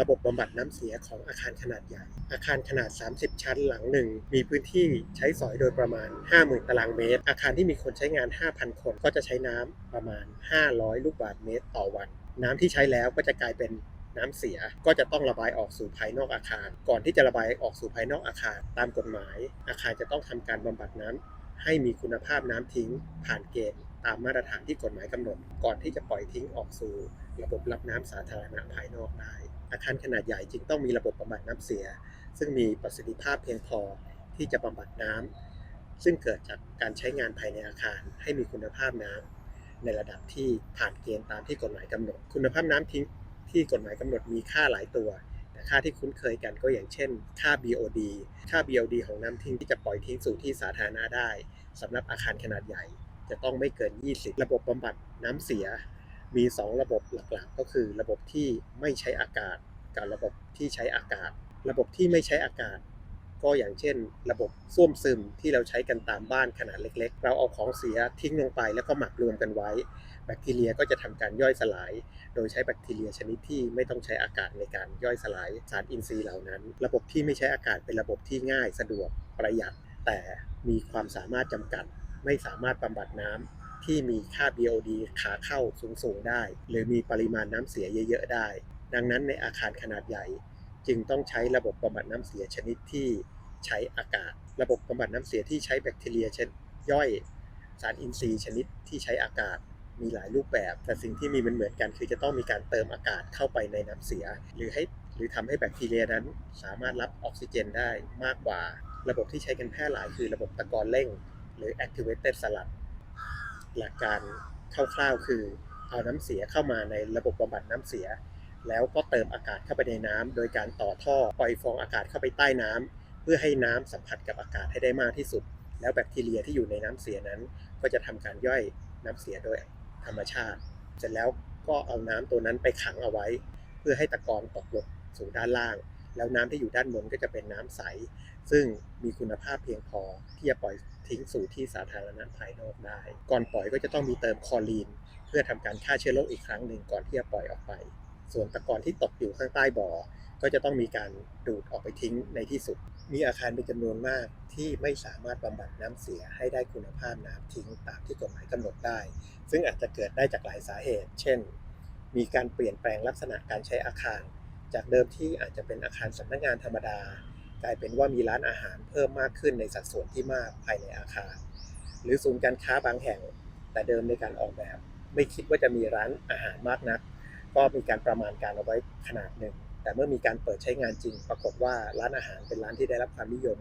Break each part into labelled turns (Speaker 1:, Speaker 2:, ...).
Speaker 1: ระบบบำบัดน้ำเสียของอาคารขนาดใหญ่ อาคารขนาด 30 ชั้นหลังหนึ่ง มีพื้นที่ใช้สอยโดยประมาณ 50,000 ตารางเมตร อาคารที่มีคนใช้งาน 5,000 คน ก็จะใช้น้ำประมาณ 500 ลูกบาศก์เมตรต่อวัน น้ำที่ใช้แล้วก็จะกลายเป็นน้ำเสียก็จะต้องระบายออกสู่ภายนอกอาคาร ก่อนที่จะระบายออกสู่ภายนอกอาคาร ตามกฎหมาย อาคารจะต้องทำการบำบัดน้ำให้มีคุณภาพน้ำทิ้งผ่านเกณฑ์ ตามมาตรฐานที่กฎหมายกำหนด ก่อนที่จะปล่อยทิ้งออกสู่ระบบรับน้ำสาธารณะภายนอกได้ อาคารขนาดใหญ่จึงต้องมีระบบบำบัดน้ำเสีย ซึ่งมีประสิทธิภาพเพียงพอที่จะบำบัดน้ำซึ่งเกิดจากการใช้งานภายในอาคารให้มีคุณภาพน้ำในระดับที่ผ่านเกณฑ์ตามที่กฎหมายกำหนด คุณภาพน้ำทิ้งที่กฎหมายกำหนดมีค่าหลายตัวแต่ค่าที่คุ้นเคยกันก็อย่างเช่น ค่า BOD ค่า BOD ของน้ำทิ้งที่จะปล่อยทิ้งสู่ที่สาธารณะได้สำหรับอาคารขนาดใหญ่ จะต้องไม่เกิน 20 ระบบบำบัดน้ำเสีย มี 2 ระบบหลักๆ ก็คือ ระบบที่ไม่ใช้อากาศ กับระบบที่ใช้อากาศ ระบบที่ไม่ใช้อากาศ ก็อย่างเช่น ระบบส้วมซึมที่เราใช้กันตามบ้านขนาดเล็ก ๆ เราเอาของเสียทิ้งลงไปแล้วก็หมักรวมกันไว้ แบคทีเรียก็จะทำการย่อยสลาย โดยใช้แบคทีเรียชนิดที่ไม่ต้องใช้อากาศในการย่อยสลายสารอินทรีย์เหล่านั้น ระบบที่ไม่ใช้อากาศเป็นระบบที่ง่ายสะดวกประหยัดแต่มีความสามารถจำกัด ไม่สามารถบำบัดน้ำที่มีค่า BOD ขาเข้าสูงๆได้ หรือมีปริมาณน้ำเสียเยอะๆได้ ดังนั้นในอาคารขนาดใหญ่ จึงต้องใช้ระบบบำบัดน้ำเสียชนิดที่ใช้อากาศ ระบบบำบัดน้ำเสียที่ใช้แบคทีเรียเช่นย่อยสารอินทรีย์ชนิดที่ใช้อากาศมีหลายรูปแบบ แต่สิ่งที่มีมันเหมือนกัน คือจะต้องมีการเติมอากาศเข้าไปในน้ำเสีย หรือให้หรือทำให้แบคทีเรียนั้น สามารถรับออกซิเจนได้มากกว่า ระบบที่ใช้กันแพร่หลายคือระบบตะกอนเร่ง หรือ activated sludge หลักการคร่าวๆคือเอาน้ำเสียเข้ามาในระบบบำบัดน้ำเสีย แล้วก็เติมอากาศเข้าไปในน้ำโดยการต่อท่อปล่อยฟองอากาศเข้าไปใต้น้ำเพื่อให้น้ำสัมผัสกับอากาศให้ได้มากที่สุด แล้วแบคทีเรียที่อยู่ในน้ำเสียนั้น ก็จะทำการย่อยน้ำเสียโดยธรรมชาติ เสร็จแล้วก็เอาน้ำตัวนั้นไปขังเอาไว้ เพื่อให้ตะกอนตกลงสู่ด้านล่าง แล้วน้ำที่อยู่ด้านบนก็จะเป็นน้ำใส ซึ่งมีคุณภาพเพียงพอที่จะปล่อยทิ้งสู่ที่สาธารณะภายนอกได้ ก่อนปล่อยก็จะต้องมีเติมคอรีน เพื่อทำการฆ่าเชื้อโรคอีกครั้งหนึ่งก่อนที่จะปล่อยออกไป ส่วนตะกอนที่ตกอยู่ข้างใต้บ่อ ก็จะต้องมีการดูดออกไปทิ้งในที่สุด มีอาคารเป็นจำนวนมากที่ไม่สามารถบำบัดน้ำเสียให้ได้คุณภาพน้ำทิ้งตามที่กฎหมายกำหนดได้ ซึ่งอาจจะเกิดได้จากหลายสาเหตุ เช่น มีการเปลี่ยนแปลงลักษณะการใช้อาคาร จากเดิมที่อาจจะเป็นอาคารสำนักงานธรรมดา กลายเป็นว่ามีร้านอาหารเพิ่มมากขึ้นในสัดส่วนที่มากภายในอาคาร หรือศูนย์การค้าบางแห่ง แต่เดิมในการออกแบบ ไม่คิดว่าจะมีร้านอาหารมากนัก ก็มีการประมาณการเอาไว้ขนาดหนึ่ง แต่เมื่อมีการเปิดใช้งานจริง ปรากฏว่าร้านอาหารเป็นร้านที่ได้รับความนิยม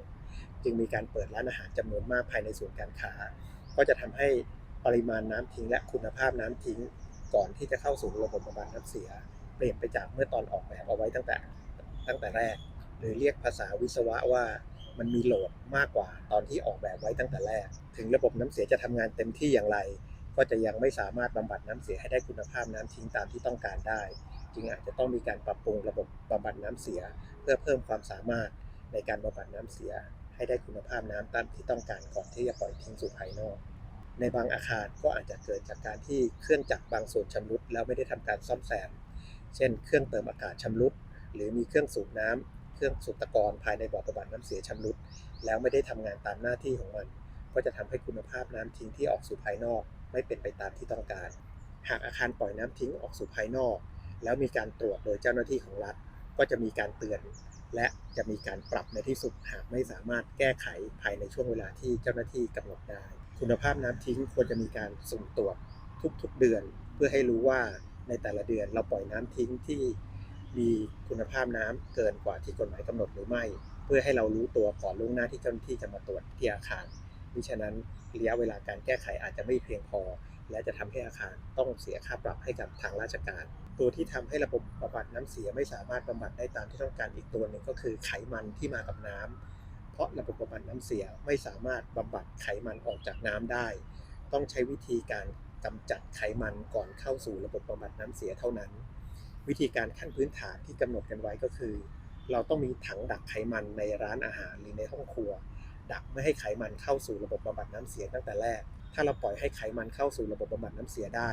Speaker 1: จึงมีการเปิดร้านอาหารจำนวนมากภายในศูนย์การค้า ก็จะทำให้ปริมาณน้ำทิ้งและคุณภาพน้ำทิ้ง ก่อนที่จะเข้าสู่ระบบบำบัดน้ำเสีย เปลี่ยนไปจากเมื่อตอนออกแบบเอาไว้ตั้งแต่ตั้งแต่แรก หรือเรียกภาษาวิศวะว่ามันมีโหลดมากกว่าตอนที่ออกแบบไว้ตั้งแต่แรก ถึงระบบน้ำเสียจะทำงานเต็มที่อย่างไร ก็จะยังไม่สามารถบำบัดน้ำเสียให้ได้คุณภาพน้ำทิ้งตามที่ต้องการได้ จึงอาจจะต้องมีการปรับปรุงระบบบำบัดน้ำเสีย เพื่อเพิ่มความสามารถในการบำบัดน้ำเสีย ให้ได้คุณภาพน้ำตามที่ต้องการก่อนที่จะปล่อยทิ้งสู่ภายนอก ในบางอาคารก็อาจจะเกิดจากการที่เครื่องจักรบางส่วนชำรุดแล้วไม่ได้ทำการซ่อมแซม เช่น เครื่องเติมอากาศชำรุดหรือมีเครื่องสูบน้ำ เครื่องสูบตะกอนภายในบ่อบำบัดน้ำเสียชำรุด แล้วไม่ได้ทำงานตามหน้าที่ของมัน ก็จะทำให้คุณภาพน้ำทิ้งที่ออกสู่ภายนอก ไม่เป็นไปตามที่ต้องการ หากอาคารปล่อยน้ำทิ้งออกสู่ภายนอก แล้วมีการตรวจโดยเจ้าหน้าที่ของรัฐ ก็จะมีการเตือน และจะมีการปรับในที่สุดหากไม่สามารถแก้ไขภายในช่วงเวลาที่เจ้าหน้าที่กำหนดได้ คุณภาพน้ำทิ้งควรจะมีการสุ่มตรวจทุกๆเดือน เพื่อให้รู้ว่าในแต่ละเดือนเราปล่อยน้ำทิ้งที่ มีคุณภาพน้ำเกินกว่าที่กฎหมายกำหนดหรือไม่ เพื่อให้เรารู้ตัวก่อนล่วงหน้าที่เจ้าหน้าที่จะมาตรวจที่อาคารมิฉะนั้นระยะเวลาการแก้ไขอาจจะไม่เพียงพอ และจะทำให้อาคารต้องเสียค่าปรับให้กับทางราชการ ตัวที่ทำให้ระบบบำบัดน้ำเสียไม่สามารถบำบัดได้ตามที่ต้องการอีกตัวหนึ่งก็คือไขมันที่มากับน้ำเพราะระบบบำบัดน้ำเสียไม่สามารถบำบัดไขมันออกจากน้ำได้ ต้องใช้วิธีการกำจัดไขมันก่อนเข้าสู่ระบบบำบัดน้ำเสียเท่านั้น วิธีการขั้นพื้นฐานที่กำหนดกันไว้ก็คือ เราต้องมีถังดักไขมันในร้านอาหารหรือในห้องครัว ดักไม่ให้ไขมันเข้าสู่ระบบบำบัดน้ำเสียตั้งแต่แรก ถ้าเราปล่อยให้ไขมันเข้าสู่ระบบบำบัดน้ำเสียได้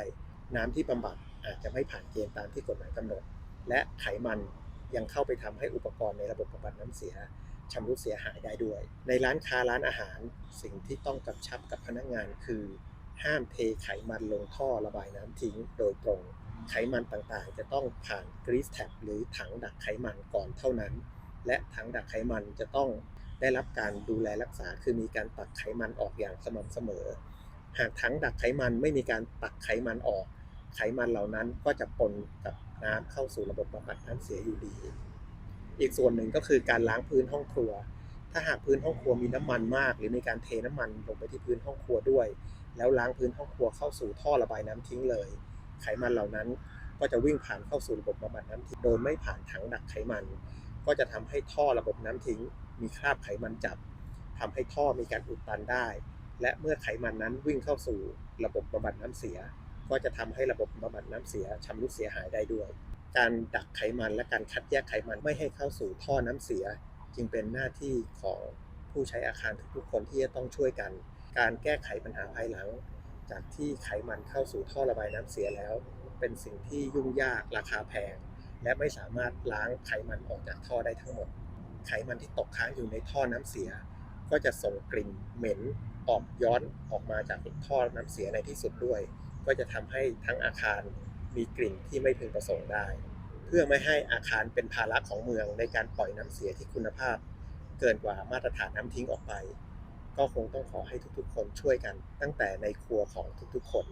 Speaker 1: น้ำที่บำบัดอาจจะไม่ผ่านเกณฑ์ตามที่กฎหมายกำหนด และไขมันยังเข้าไปทำให้อุปกรณ์ในระบบบำบัดน้ำเสียชำรุดเสียหายได้ด้วย ในร้านค้าร้านอาหาร สิ่งที่ต้องกำชับกับพนักงานคือ ห้ามเทไขมันลงท่อระบายน้ำทิ้งโดยตรง ไขมันต่างๆ จะต้องผ่านกรีซแท็บหรือถังดักไขมันก่อนเท่านั้น และถังดักไขมันจะต้องได้รับการดูแลรักษาคือมีการตักไขมันออกอย่างสม่ำเสมอ หากถังดักไขมันไม่มีการตักไขมันออก ไขมันเหล่านั้นก็จะปนกับน้ำเข้าสู่ระบบบำบัดน้ำเสียอยู่ดี อีกส่วนหนึ่งก็คือการล้างพื้นห้องครัว ถ้าหากพื้นห้องครัวมีน้ำมันมาก หรือมีการเทน้ำมันลงไปที่พื้นห้องครัวด้วย แล้วล้างพื้นห้องครัวเข้าสู่ท่อระบายน้ำทิ้งเลย ไขมันเหล่านั้น ก็จะวิ่งผ่านเข้าสู่ระบบบำบัดน้ำทิ้งโดยไม่ผ่านถังดักไขมัน ก็จะทำให้ท่อระบบน้ำทิ้ง มีคราบไขมันจับทำให้ท่อมีการอุดตันได้ และเมื่อไขมันนั้นวิ่งเข้าสู่ระบบบำบัดน้ำเสีย ก็จะทำให้ระบบบำบัดน้ำเสียชำรุดเสียหายได้ด้วย การดักไขมันและการคัดแยกไขมันไม่ให้เข้าสู่ท่อน้ำเสีย จึงเป็นหน้าที่ของผู้ใช้อาคารทุกๆคนที่จะต้องช่วยกัน การแก้ไขปัญหาภายหลัง จากที่ไขมันเข้าสู่ท่อระบายน้ำเสียแล้ว เป็นสิ่งที่ยุ่งยากราคาแพง และไม่สามารถล้างไขมันออกจากท่อได้ทั้งหมด ไขมันที่ตกค้างอยู่ในท่อน้ำเสีย ก็จะส่งกลิ่นเหม็นออกย้อนออกมาจากท่อน้ำเสียในที่สุดด้วย ก็จะทำให้ทั้งอาคารมีกลิ่นที่ไม่พึงประสงค์ได้ เพื่อไม่ให้อาคารเป็นภาระของเมืองในการปล่อยน้ำเสียที่คุณภาพ เกินกว่ามาตรฐานน้ำทิ้งออกไป ก็คงต้องขอให้ทุกๆ คนช่วยกันตั้งแต่ในครัวของทุกๆ คน